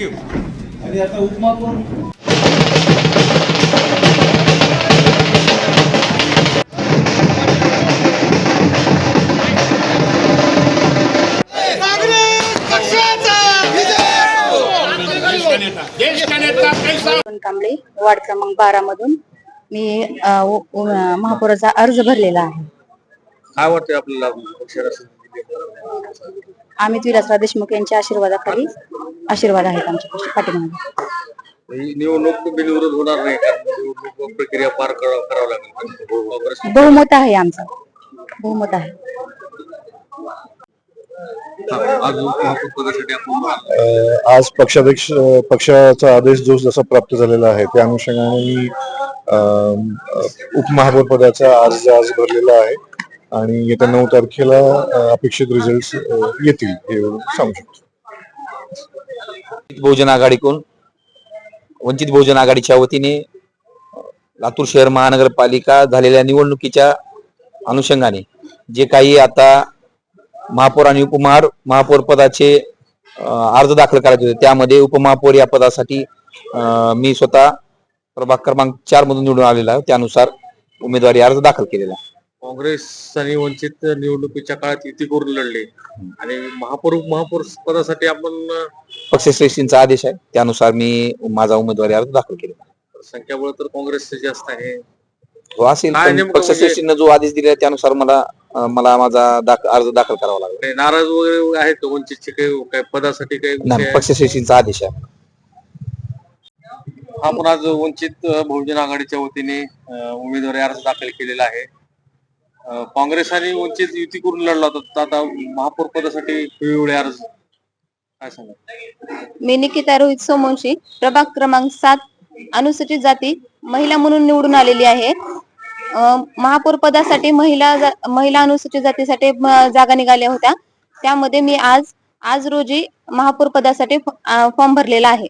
Thank you आणि आता उपमापूर पण कांबळे वार्ड क्रमांक बारा मधून मी महापौराचा अर्ज भरलेला आहे. काय वाटतंय आपल्याला? अमित विलासराव देशमुख यांच्या आशीर्वादाखाली आशीर्वाद आहेत आमच्या पाठीमागे. ही निवडणूक बिनविरोध होणार नाही कारण निवडणूक प्रक्रिया पार करावं करावं लागेल. काँग्रेस बहुमत आहे आमचं. बहुमत आहे. आज महापौर पदासाठी आपण अ, आज पक्षाध्यक्ष अ, पक्षाचा आदेश जो जसा प्राप्त झालेला आहे त्या अनुषंगाने मी अ, अ, उपमहापौर पदाचा अर्ज आज भरलेला आहे. आणि येत्या नऊ तारखेला अ, अपेक्षित रिझल्ट येतील हे सांगू शकतो. बहुजन आघाडीकडून वंचित बहुजन आघाडीच्या वतीने लातूर शहर महानगरपालिका झालेल्या निवडणुकीच्या अनुषंगाने जे काही आता महापौर आणि उपमहार महापौर पदाचे अर्ज दाखल करायचे होते त्यामध्ये उपमहापौर या पदासाठी मी स्वतः प्रभाग क्रमांक चार मधून निवडून आलेला त्यानुसार उमेदवारी अर्ज दाखल केलेला काँग्रेस आणि वंचित निवडणुकीच्या काळात युती करून लढले. आणि महापौर महापौर पदासाठी आपण पक्षश्रेष्ठींचा आदेश आहे. त्यानुसार मी माझा उमेदवारी अर्ज दाखल केलेला आहे. संख्याबळ तर काँग्रेसचे जास्त आहे. हो असेल काय पण नेमकं म्हणजे- पक्षश्रेष्ठींना जो आदेश दिला त्यानुसार मला अं, मला माझा दाख- अर्ज दाखल करावा लागला. काही नाराज वगैरे आहेत का वंचितचे काही काही पदासाठी काही विषय? नाही आहे? पक्षश्रेष्ठींचा आदेश आहे आपण आज वंचित अ, बहुजन आघाडीच्या वतीने अ, उमेदवारी अर्ज दाखल केलेला आहे. काँग्रेस आणि वंचित युती करून लढला होता. आता महापौर पदासाठी वेगवेगळे अर्ज. काय सांगा मी निकिता रोहित सोमवंशी प्रभाग क्रमांक सात अनुसूचित जाती महिला म्हणून निवडून आलेली आहे. महापौर पदासाठी महिला महिला अनुसूचित जातीसाठी जागा निघाल्या होत्या. त्यामध्ये मी आज आज रोजी महापौर पदासाठी फॉर्म भरलेला आहे.